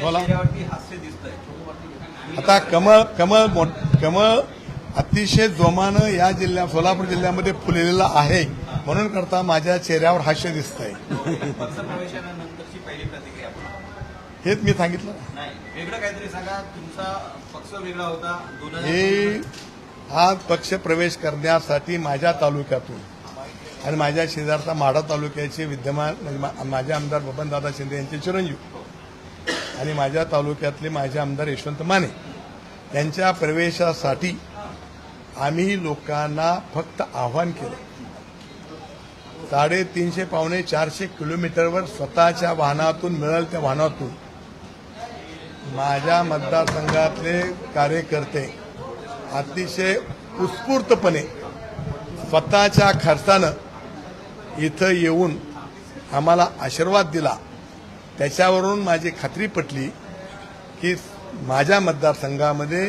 बोला. आता कमळ कमळ मोठ- कमळ अतिशय जोमानं या जिल्ह्या सोलापूर जिल्ह्यामध्ये फुललेलं आहे. म्हणून करता माझ्या चेहऱ्यावर हास्य पहिली प्रतिक्रिया हेच मी सांगितलं. नाही वेगळं काहीतरी सांगा. तुमचा पक्ष वेगळा होता. दोन हजार हे हा पक्ष प्रवेश करण्यासाठी माझ्या तालुक्यातून आणि माझ्या शेजारचा माढा तालुक्याचे विद्यमान म्हणजे माझे आमदार बबनदादा शिंदे यांचे चिरंजीव. आणि माझ्या तालुक्यातले माझे आमदार यशवंत माने यांच्या प्रवेशासाठी आम्ही लोकांना फक्त आव्हान केलं. साडेतीनशे पावणे चारशे किलोमीटरवर स्वतःच्या वाहनातून मिळेल त्या वाहनातून माझ्या मतदारसंघातले कार्यकर्ते अतिशय उत्स्फूर्तपणे स्वतःच्या खर्चानं इथं येऊन आम्हाला आशीर्वाद दिला. त्याच्यावरून माझी खात्री पटली की माझ्या मतदारसंघामध्ये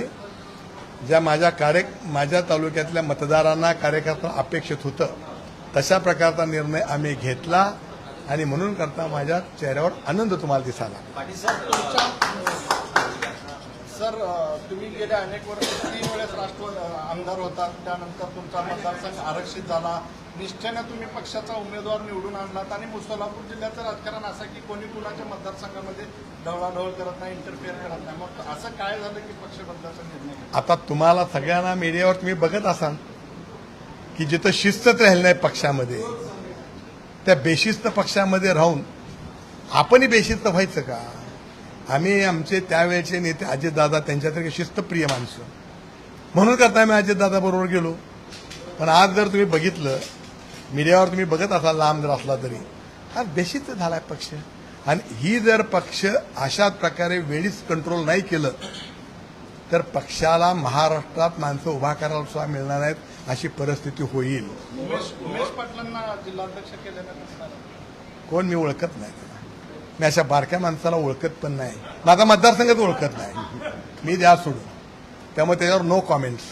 ज्या माझ्या कार्य माझ्या तालुक्यातल्या मतदारांना कार्यकर्ता अपेक्षित होतं तशा प्रकारचा निर्णय आम्ही घेतला आणि म्हणून करता माझ्या चेहऱ्यावर आनंद तुम्हाला दिसाला सर तुम्ही गेल्या अनेक वर्ष तीन वेळेस राष्ट्रवाद आमदार होतात त्यानंतर तुमचा मतदारसंघ आरक्षित झाला. निष्ठेनं तुम्ही पक्षाचा उमेदवार निवडून आणलात आणि सोलापूर जिल्ह्याचं राजकारण असं की कोणी कुणाच्या मतदारसंघामध्ये ढवळाढवळ करत नाही इंटरफेअर करत नाही. मग असं काय झालं की पक्ष बदलाचा निर्णय आता तुम्हाला सगळ्यांना मीडियावर तुम्ही बघत असाल की जिथं शिस्तच राहिलं नाही पक्षामध्ये त्या बेशिस्त पक्षामध्ये राहून आपणही बेशिस्त व्हायचं का? आम्ही आमचे त्यावेळेचे नेते अजितदादा त्यांच्यासारखे शिस्तप्रिय माणसं. म्हणून करता आम्ही अजितदादा बरोबर गेलो. पण आज जर तुम्ही बघितलं मीडियावर तुम्ही बघत असाल लांब जर असला तरी आज बेशिस्त झालाय पक्ष. आणि ही जर पक्ष अशाच प्रकारे वेळीच कंट्रोल नाही केलं तर पक्षाला महाराष्ट्रात माणसं उभा करायला सुद्धा मिळणार नाहीत अशी परिस्थिती होईल. कोण मी ओळखत नाही. मी अशा बारक्या माणसाला ओळखत पण नाही. माझा मतदारसंघच ओळखत नाही. मी द्या सोडून. त्यामुळे त्याच्यावर नो कॉमेंट्स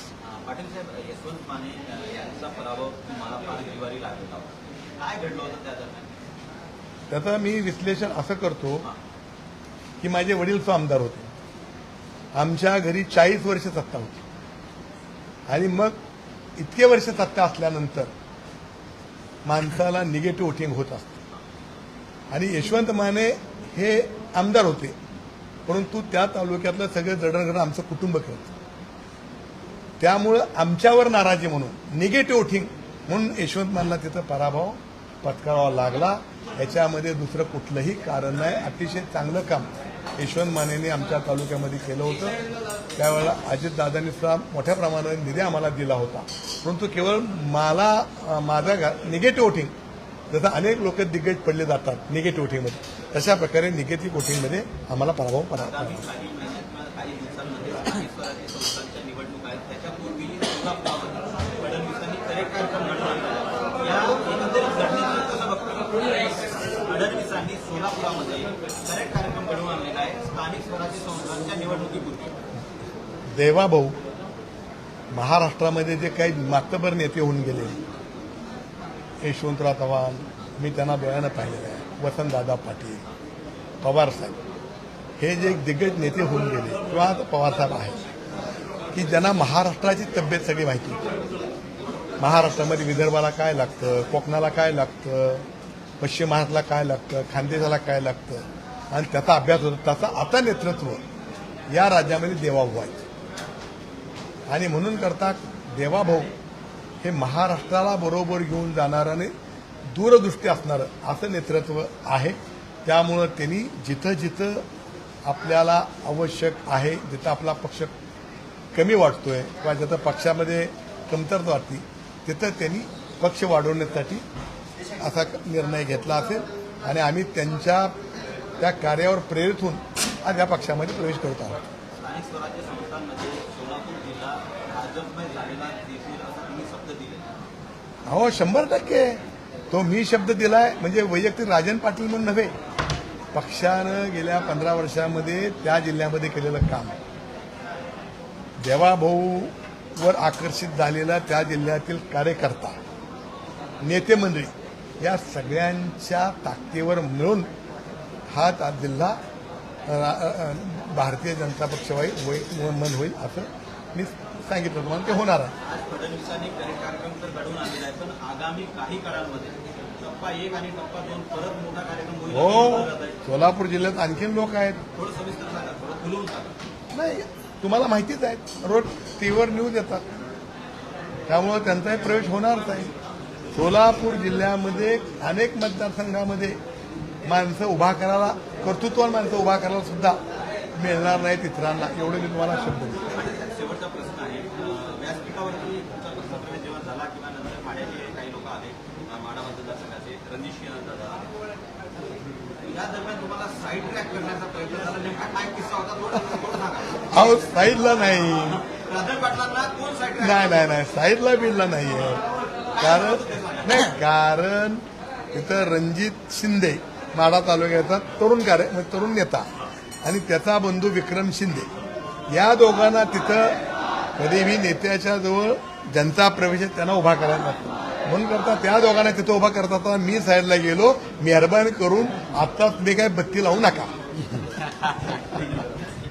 त्याचं मी विश्लेषण असं करतो की माझे वडील तो आमदार होते. आमच्या घरी चाळीस वर्ष सत्ता होती. आणि मग इतके वर्ष सत्ता असल्यानंतर माणसाला निगेटिव्ह वोटिंग होत असते. आणि यशवंत माने हे आमदार होते. परंतु त्या तालुक्यातलं सगळं जडणघडण आमचं कुटुंब करत त्यामुळं आमच्यावर नाराजी म्हणून निगेटिव्ह थिंग म्हणून यशवंत मानला तिथं पराभव पत्करावा लागला. याच्यामध्ये दुसरं कुठलंही कारण नाही. अतिशय चांगलं काम यशवंत मानेने आमच्या तालुक्यामध्ये केलं होतं. त्यावेळेला अजितदादांनी सुद्धा मोठ्या प्रमाणात निधी आम्हाला दिला होता. परंतु केवळ मला माझा निगेटिव्ह थिंग जसं अनेक लोक दिग्गज पडले जातात निगेटिव्ह वोटिंगमध्ये तशा प्रकारे निगेटिव्ह वोटिंगमध्ये आम्हाला पराभव पडा देवाभाऊ महाराष्ट्रामध्ये जे काही मातबर नेते होऊन गेले यशवंतराव चव्हाण मी त्यांना डोळ्यानं पाहिलेलं आहे. वसंतदादा पाटील पवारसाहेब हे जे एक दिग्गज नेते होऊन गेले किंवा आता पवारसाहेब आहेत की ज्यांना महाराष्ट्राची तब्येत सगळी माहिती होती. महाराष्ट्रामध्ये विदर्भाला काय लागतं कोकणाला काय लागतं पश्चिम महाराष्ट्राला काय लागतं खानदेशाला काय लागतं आणि त्याचा अभ्यास होतो त्याचं आता नेतृत्व या राज्यामध्ये देवाभाऊ आहेत आणि म्हणून करता देवाभाऊ हे महाराष्ट्राला बरोबर घेऊन जाणारं आणि दूरदृष्टी असणारं असं नेतृत्व आहे. त्यामुळं त्यांनी जिथं जिथं आपल्याला आवश्यक आहे जिथं आपला पक्ष कमी वाटतोय किंवा जिथं पक्षामध्ये कमतरता वाटते तिथं त्यांनी पक्ष वाढवण्यासाठी असा निर्णय घेतला असेल. आणि आम्ही त्यांच्या त्या कार्यावर प्रेरित होऊन आज या पक्षामध्ये प्रवेश करत आहोत स्थानिक स्वराज्य संस्थांमध्ये सोलापूर जिल्हा भाजपमय झालेला दिसेल असं तुम्ही शब्द दिले हो शंभर टक्के. तो मी शब्द दिलाय म्हणजे वैयक्तिक राजन पाटील म्हणून नव्हे. पक्षानं गेल्या पंधरा वर्षामध्ये त्या जिल्ह्यामध्ये केलेलं काम. देवाभाऊवर आकर्षित झालेला त्या जिल्ह्यातील कार्यकर्ता नेते मंडळी या सगळ्यांच्या ताकदीवर मिळून हा जिल्हा भारतीय जनता पक्ष होईल- मन होईल असं मी सांगितलं तुम्हाला ते होणार आहे. आज फडणवीसांनी करेक्ट कार्यक्रम तर घडवून आणलेला आहे पण आगामी काही काळांमध्ये टप्पा एक आणि टप्पा दोन परत मोठा कार्यक्रम होईल असं हो बोललं जात आहे. सोलापूर जिल्ह्यात आणखीन लोक आहेत. थोडं सविस्तर सांगा थोडं खुलवून सांगा. नाही तुम्हाला माहितीच आहे रोज टीव्हीवर न्यूज येतात. त्यामुळं त्यांचाही प्रवेश होणारच आहे. सोलापूर जिल्ह्यामध्ये अनेक मतदारसंघामध्ये माणसं उभा करायला कर्तृत्वान माणसं उभा करायला सुद्धा मिळणार नाहीत इतरांना. एवढे मी तुम्हाला शब्द देतो आणि शेवटचा प्रश्न आहे अं, व्यासपीठावरती तुमचा प्रश्न प्रवेश जेव्हा झाला किंवा नंतर माड्याचे काही लोक आले अं, माडा मतदारसंघाचे रणजित सिंह दादा या दरम्यान तुम्हाला साईड ट्रॅक करण्याचा प्रयत्न झाला. नेमका काय किस्सा होता थोडं थोडं सांगा. अहो साईडला नाही. राजन पाटलांना कोण साईड ट्रॅक नाही नाही नाही. साईडला बिलला नाही आहे कारण नाही कारण तिथं रणजित शिंदे माडा तालुक्याचा तरुण कार्य म्हणजे तरुण नेता आणि त्याचा बंधू विक्रम शिंदे. या दोघांना तिथं कधीही नेत्याच्या जवळ जनता प्रवेश त्यांना उभा करायला लागतो. म्हणून करता त्या दोघांना तिथं उभा करता असताना मी साईडला गेलो मेहरबानी करून आत्ताच मी काय बत्ती लावू नका.